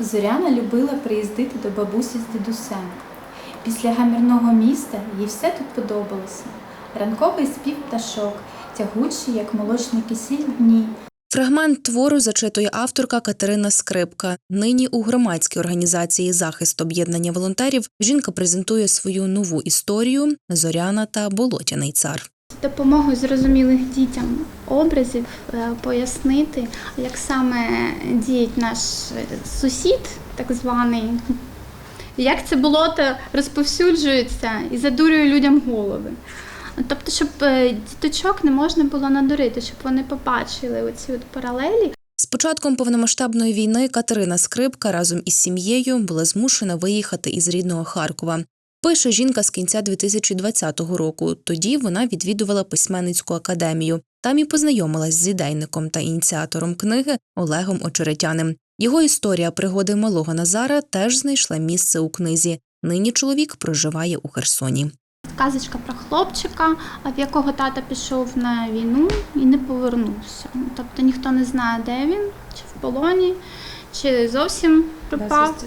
Зоряна любила приїздити до бабусі з дідусем. Після гамірного міста їй все тут подобалося. Ранковий спів пташок, тягучі, як молочний кисіль дні, Фрагмент твору зачитує авторка Катерина Скрипка. Нині у громадській організації захист об'єднання волонтерів жінка презентує свою нову історію Зоряна та Болотяний цар. Допомогою зрозумілих дітям образів е, пояснити, як саме діє наш е, сусід, так званий, як це болото розповсюджується і задурює людям голови. Тобто, щоб е, діточок не можна було надурити, щоб вони побачили оці от паралелі. З початком повномасштабної війни Катерина Скрипка разом із сім'єю була змушена виїхати із рідного Харкова. Пише жінка з кінця 2020 року. Тоді вона відвідувала письменницьку академію. Там і познайомилась з ідейником та ініціатором книги Олегом Очеретяним. Його історія пригоди малого Назара теж знайшла місце у книзі. Нині чоловік проживає у Херсоні. Казочка про хлопчика, в якого тата пішов на війну і не повернувся. Тобто ніхто не знає, де він, чи в полоні, чи зовсім пропав.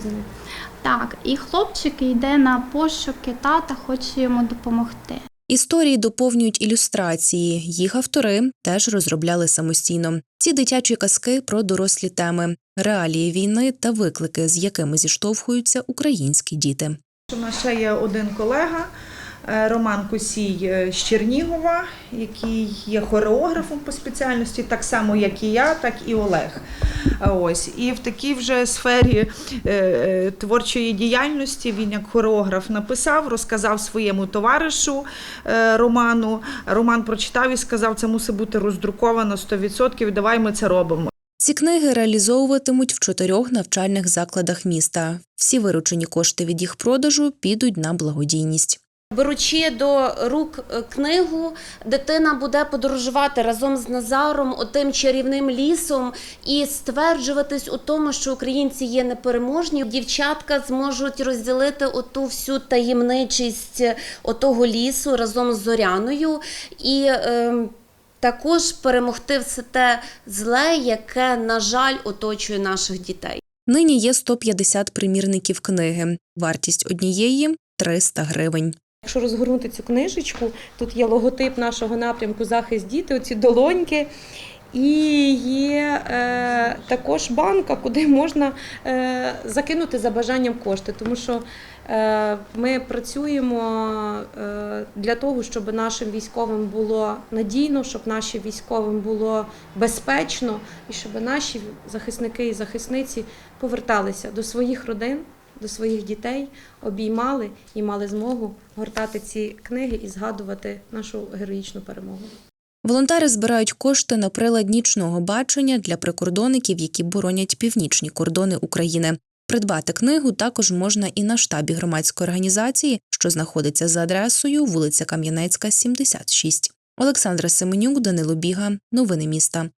Так, і хлопчик йде на пошуки тата, хоче йому допомогти. Історії доповнюють ілюстрації. Їх автори теж розробляли самостійно. Ці дитячі казки про дорослі теми, реалії війни та виклики, з якими зіштовхуються українські діти. У нас ще є один колега Роман Косій е, з Чернігова, який є хореографом по спеціальності, так само як і я, так і Олег. Ось і в такій вже сфері е, е, творчої діяльності він як хореограф написав, розказав своєму товаришу е, Роману. Роман прочитав і сказав, це мусить бути роздруковано 100%, Давай ми це робимо. Ці книги реалізовуватимуть в чотирьох навчальних закладах міста. Всі виручені кошти від їх продажу підуть на благодійність. Беручи до рук е, книгу, дитина буде подорожувати разом з Назаром, отим чарівним лісом, і стверджуватись у тому, що українці є непереможні. Дівчатка зможуть розділити оту всю таємничість е, отого лісу разом з Зоряною і е, також перемогти все те зле, яке, на жаль, оточує наших дітей. Нині є 150 примірників книги. Вартість однієї 300 гривень. Якщо розгорнути цю книжечку, тут є логотип нашого напрямку Захист діти, оці долоньки. І є е, також банка, куди можна е, закинути за бажанням кошти, тому що е, ми працюємо е, для того, щоб нашим військовим було надійно, щоб нашим військовим було безпечно, і щоб наші захисники і захисниці поверталися до своїх родин, до своїх дітей, обіймали і мали змогу гортати ці книги і згадувати нашу героїчну перемогу. Волонтери збирають кошти на прилад нічного бачення для прикордонників, які боронять північні кордони України. Придбати книгу також можна і на штабі громадської організації, що знаходиться за адресою вулиця Кам'янецька, 76. Олександра Семенюк, Данило Біга. Новини міста.